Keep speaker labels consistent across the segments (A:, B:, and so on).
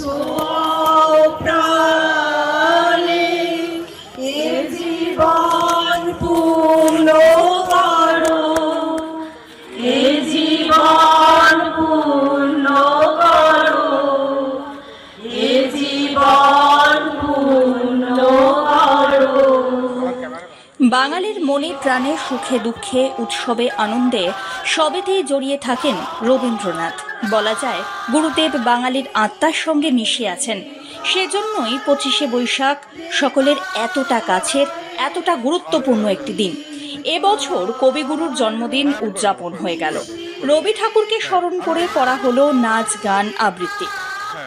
A: 说。
B: বাঙালির মনে, প্রাণে, সুখে, দুঃখে, উৎসবে, আনন্দে সবেতেই জড়িয়ে থাকেন রবীন্দ্রনাথ। বলা যায়, গুরুদেব বাঙালির আত্মার সঙ্গে মিশে আছেন। সেজন্যই পঁচিশে বৈশাখ সকলের এতটা কাছের, এতটা গুরুত্বপূর্ণ একটি দিন। এবছর কবিগুরুর জন্মদিন উদযাপন হয়ে গেল। রবি ঠাকুরকে স্মরণ করে করা হলো নাচ, গান, আবৃত্তি।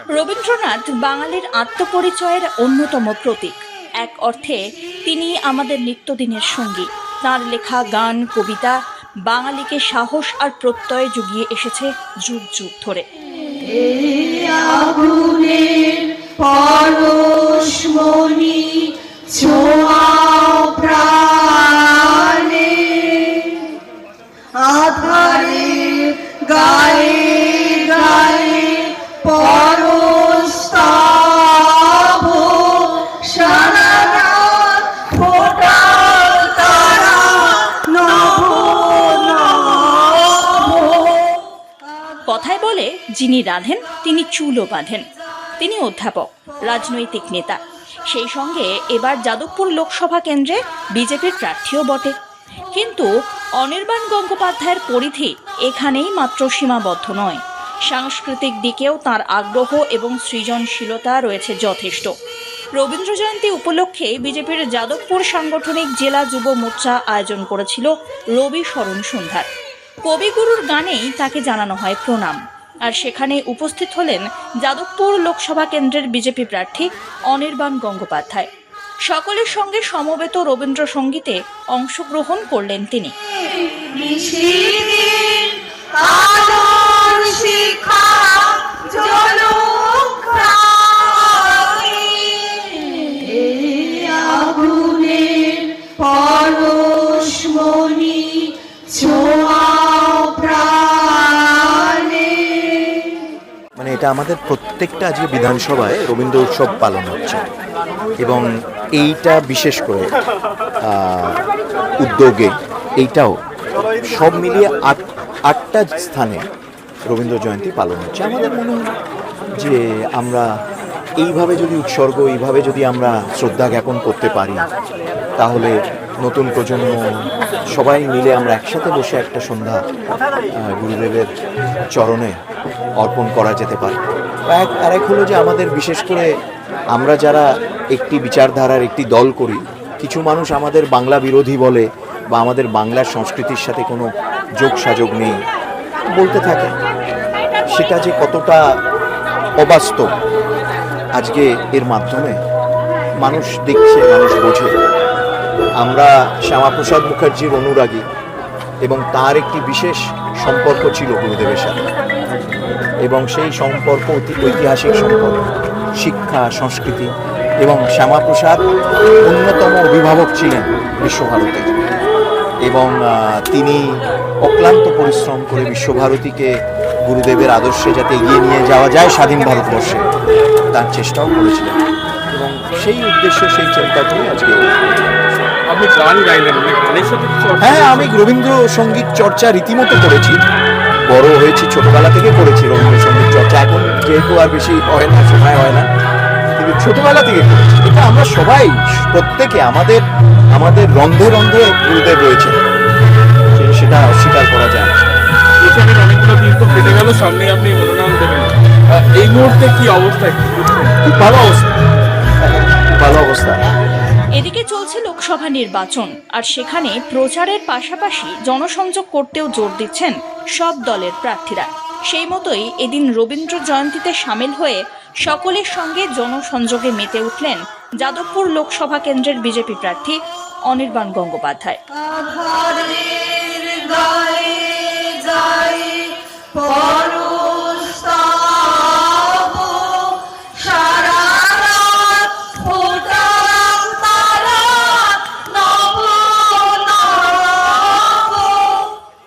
B: রবীন্দ্রনাথ বাঙালির আত্মপরিচয়ের অন্যতম প্রতীক। এক অর্থে তিনি আমাদের নিত্যদিনের সঙ্গী। তার লেখা, গান, কবিতা বাঙালিকে সাহস আর প্রত্যয় জুগিয়ে এসেছে যুগ যুগ ধরে।
A: পরশমণি আধারে
B: কথায় যিনি রাধেন, তিনি চুলও বাঁধেন। তিনি অধ্যাপক, রাজনৈতিক নেতা। সেই সঙ্গে এবার যাদবপুর লোকসভা কেন্দ্রে বিজেপির প্রার্থীও বটে। কিন্তু অনির্বাণ গঙ্গোপাধ্যায়ের পরিধি এখানেই মাত্র সীমাবদ্ধ নয়। সাংস্কৃতিক দিকেও তার আগ্রহ এবং সৃজনশীলতা রয়েছে যথেষ্ট। রবীন্দ্র জয়ন্তী উপলক্ষে বিজেপির যাদবপুর সাংগঠনিক জেলা যুব মোর্চা আয়োজন করেছিল রবি স্মরণ সন্ধ্যার। কবিগুরুর গানেই তাকে জানানো হয় প্রণাম। আর সেখানে উপস্থিত হলেন যাদবপুর লোকসভা কেন্দ্রের বিজেপি প্রার্থী অনির্বাণ গঙ্গোপাধ্যায়। সকলের সঙ্গে সমবেত রবীন্দ্রসঙ্গীতে অংশগ্রহণ করলেন তিনি।
C: এটা আমাদের প্রত্যেকটা আজকে বিধানসভায় রবীন্দ্র উৎসব পালন হচ্ছে। এবং এইটা বিশেষ করে উদ্যোগে এইটাও সব মিলিয়ে আট, আটটা স্থানে রবীন্দ্র জয়ন্তী পালন হচ্ছে। আমাদের মনে হয় যে আমরা এইভাবে যদি উৎসর্গ, এইভাবে যদি আমরা শ্রদ্ধা জ্ঞাপন করতে পারি, তাহলে নতুন প্রজন্ম, সবাই মিলে আমরা একসাথে বসে একটা সন্ধ্যা গুরুদেবের চরণে অর্পণ করা যেতে পারে। এক আর এক হলো যে আমাদের বিশেষ করে আমরা যারা একটি বিচারধারার একটি দল করি, কিছু মানুষ আমাদের বাংলা বিরোধী বলে বা আমাদের বাংলার সংস্কৃতির সাথে কোনো যোগ সাযোগ নেই বলতে থাকে। সেটা যে কতটা অবাস্তব, আজকে এর মাধ্যমে মানুষ দেখছে, মানুষ বোঝে। আমরা শ্যামাপ্রসাদ মুখার্জির অনুরাগী এবং তার একটি বিশেষ সম্পর্ক ছিল গুরুদেবের সাথে। এবং সেই সম্পর্ক অতি ঐতিহাসিক সম্পর্ক, শিক্ষা, সংস্কৃতি এবং শ্যামাপ্রসাদ অন্যতম অভিভাবক ছিলেন বিশ্বভারতীর। এবং তিনি অক্লান্ত পরিশ্রম করে বিশ্বভারতীকে গুরুদেবের আদর্শে যাতে এগিয়ে নিয়ে যাওয়া যায় স্বাধীন ভারতবর্ষে, তার চেষ্টাও করেছিলেন। এবং সেই উদ্দেশ্য সেই চিন্তা করে আজকে
D: আপনি গান গাইলেন মানে গানের সাথে
C: হ্যাঁ আমি রবীন্দ্র সংগীত চর্চা রীতিমতো করেছি। বড় হয়েছি ছোটবেলা থেকে করেছি রবীন্দ্র সংগীত চর্চা। এখন যেহেতু আর বেশি হয় না সময় হয় না কিন্তু ছোটবেলা থেকে করেছি। এটা আমরা সবাই প্রত্যেকে আমাদের আমাদের রন্ধে রন্ধে গুরুদেব রয়েছে সেটা অস্বীকার করা যায় না।
D: এখানে অনেকগুলো দিন তো কেটে গেল সামনে আপনি মনোনয়ন দেবেন। আহ, এই মুহূর্তে কি অবস্থা?
C: খুব ভালো অবস্থা। ভালো অবস্থা।
B: এদিকে চলছে লোকসভা নির্বাচন, আর সেখানে প্রচারের পাশাপাশি জনসংযোগ করতেও জোর দিচ্ছেন সব দলের প্রার্থীরা। সেই মতোই এদিন রবীন্দ্র জয়ন্তীতে সামিল হয়ে সকলের সঙ্গে জনসংযোগে মেতে উঠলেন যাদবপুর লোকসভা কেন্দ্রের বিজেপি প্রার্থী Anirban Gangopadhyay.